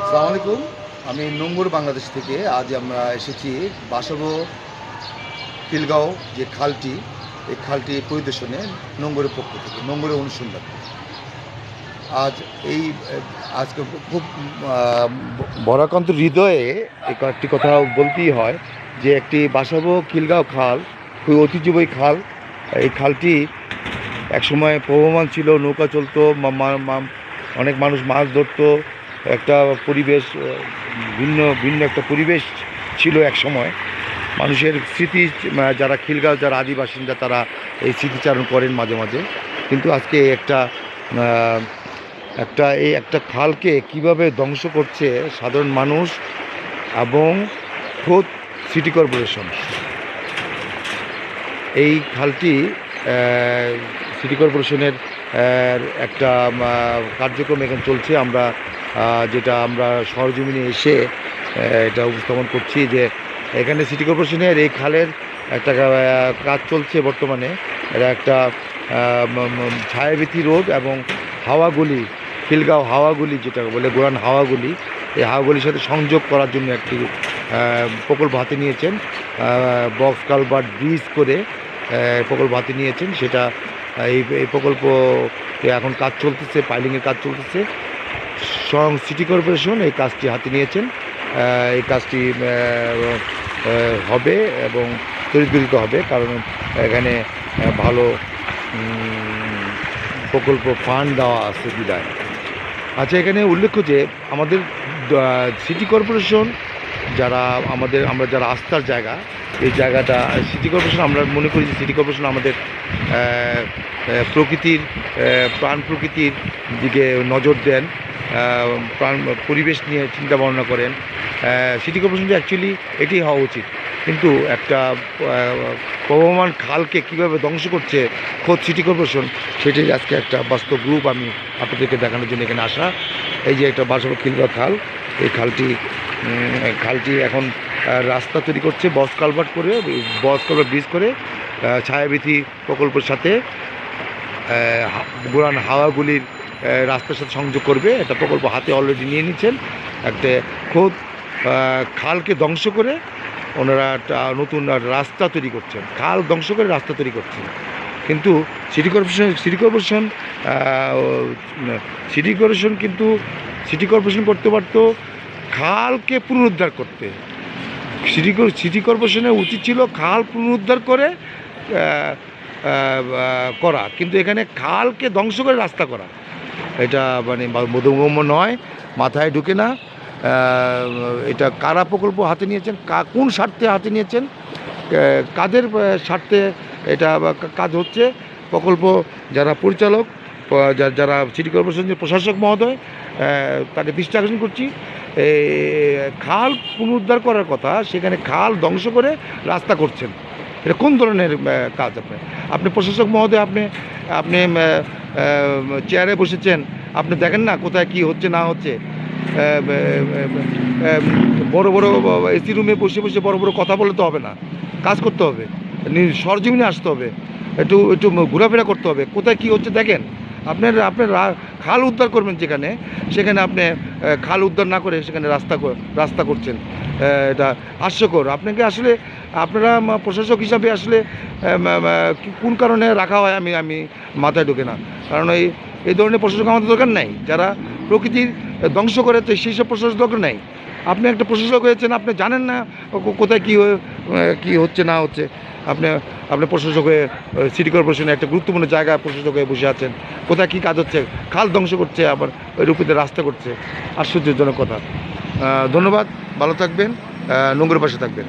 আসসালামু আলাইকুম। আমি নোঙ্গর বাংলাদেশ থেকে আজ আমরা এসেছি বাসব খিলগাঁও যে খালটি, এই খালটি পরিদর্শনে নোঙ্গরের পক্ষ থেকে, নোঙ্গরের অনুসন্ধান। আজ এই, আজকে খুব বরাকান্ত হৃদয়ে এই কয়েকটি কথা বলতেই হয় যে একটি বাসাবো খিলগাঁও খাল, খুবই ঐতিহ্যবাহী খাল। এই খালটি একসময় প্রবহমান ছিল, নৌকা চলতো অনেক মানুষ মাছ ধরতো একটা পরিবেশ ভিন্ন ভিন্ন একটা পরিবেশ ছিল এক সময়। মানুষের স্মৃতি যারা খিলগাঁও, যারা আদি বাসিন্দা তারা এই স্মৃতিচারণ করেন মাঝে মাঝে। কিন্তু আজকে একটা একটা, এই একটা খালকে কীভাবে ধ্বংস করছে সাধারণ মানুষ এবং খোদ সিটি কর্পোরেশন। এই খালটি সিটি কর্পোরেশনের একটা কার্যক্রম এখানে চলছে। আমরা যেটা আমরা সরজমিনে এসে এটা উপস্থাপন করছি যে এখানে সিটি কর্পোরেশনের এই খালের একটা কাজ চলছে বর্তমানে। এটা একটা ম- রোড এবং হাওয়াগুলি খিলগাঁও হাওয়াগুলি যেটা বলে গোরান হাওয়াগুলি এই হাওয়াগুলির সাথে সংযোগ করার জন্য একটি প্রকল্প হাতে নিয়েছেন। বক্স কালভার্ট ব্রিজ করে প্রকল্প হাতে নিয়েছেন। সেটা এই এই প্রকল্প এখন কাজ চলতেছে পাইলিংয়ের কাজ চলতেছে। স্বয়ং সিটি কর্পোরেশন এই কাজটি হাতে নিয়েছেন। এই কাজটি হবে এবং তরিতগতিত হবে কারণ এখানে ভালো প্রকল্প ফান্ড দেওয়া আছে বিদায়। আচ্ছা এখানে উল্লেখ্য যে আমাদের সিটি কর্পোরেশন যারা আমাদের, আমরা যারা আস্থার জায়গা, এই জায়গাটা, সিটি কর্পোরেশন, আমরা মনে করি যে সিটি কর্পোরেশন আমাদের প্রকৃতির প্রাণ প্রকৃতির দিকে নজর দেন প্রাণ, পরিবেশ নিয়ে চিন্তা ভাবনা করেন। সিটি কর্পোরেশন অ্যাকচুয়ালি এটি হওয়া উচিত। কিন্তু একটা প্রবহমান খালকে কীভাবে ধ্বংস করছে খোদ সিটি কর্পোরেশন সেটাই আজকে একটা বাস্তব রূপ আমি আপনাদেরকে দেখানোর জন্য এখানে আসা। এই যে একটা বাসব খিলগা খাল, এই খালটি খালটি এখন রাস্তা তৈরি করছে বস কালভার্ট করে বস কালভার্ট ব্রিজ করে ছায়াবীথি প্রকল্পের সাথে আহ, হাওয়াগুলির রাস্তার সাথে সংযোগ করবে। একটা প্রকল্প হাতে অলরেডি নিয়ে নিচ্ছেন। একটা খোদ খালকে ধ্বংস করে ওনারা নতুন রাস্তা তৈরি করছেন। খাল ধ্বংস করে রাস্তা তৈরি করছেন। কিন্তু city corporation city corporation city corporation কিন্তু সিটি কর্পোরেশন করতে পারতো খালকে পুনরুদ্ধার করতে। সিটি সিটি কর্পোরেশনের উচিত ছিল খাল পুনরুদ্ধার করে করা। কিন্তু এখানে খালকে ধ্বংস করে রাস্তা করা। এটা মানে বোধগম্য নয়, মাথায় ঢুকে না। এটা কারা প্রকল্প হাতে নিয়েছেন? কা- কোন স্বার্থে হাতে নিয়েছেন? কাদের স্বার্থে এটা কাজ হচ্ছে? প্রকল্প যারা পরিচালক যারা সিটি কর্পোরেশনের প্রশাসক মহোদয় তাকে দৃষ্টি আকর্ষণ করছি। খাল পুনরুদ্ধার করার কথা, সেখানে খাল ধ্বংস করে রাস্তা করছেন। এটা কোন ধরনের কাজ আপনি? আপনি প্রশাসক মহোদয়, আপনি আপনি চেয়ারে বসেছেন, আপনি দেখেন না কোথায় কি হচ্ছে, না হচ্ছে? বড় বড়, এসি রুমে বসে বসে বড় বড় কথা বললে তো হবে না। কাজ করতে হবে সরজমিনে আসতে হবে, একটু একটু ঘোরাফেরা করতে হবে। কোথায় কি হচ্ছে দেখেন? আপনার আপনার খাল উদ্ধার করবেন যেখানে, সেখানে আপনি খাল উদ্ধার না করে সেখানে রাস্তা রাস্তা করছেন। এটা হাস্যকর। আপনাকে আসলে, আপনারা প্রশাসক হিসাবে আসলে কোন কারণে রাখা হয় আমি আমি মাথায় ঢোকে না। কারণ এই এই ধরনের প্রশাসক আমাদের দরকার নাই। যারা প্রকৃতির ধ্বংস করে, তো সেই সব প্রশাসক দরকার নাই। আপনি একটা প্রশাসক হয়েছেন, আপনি জানেন না কোথায় কী কী হচ্ছে না হচ্ছে, আপনি আপনি প্রশাসক হয়ে সিটি কর্পোরেশনে একটা গুরুত্বপূর্ণ জায়গায় প্রশাসক হয়ে বসে আছেন। কোথায় কী কাজ হচ্ছে? খাল ধ্বংস করছে, আবার ওই রুপিতে রাস্তা করছে। আশ্চর্যজনক কথা। ধন্যবাদ, ভালো থাকবেন নোংরের পাশে থাকবেন।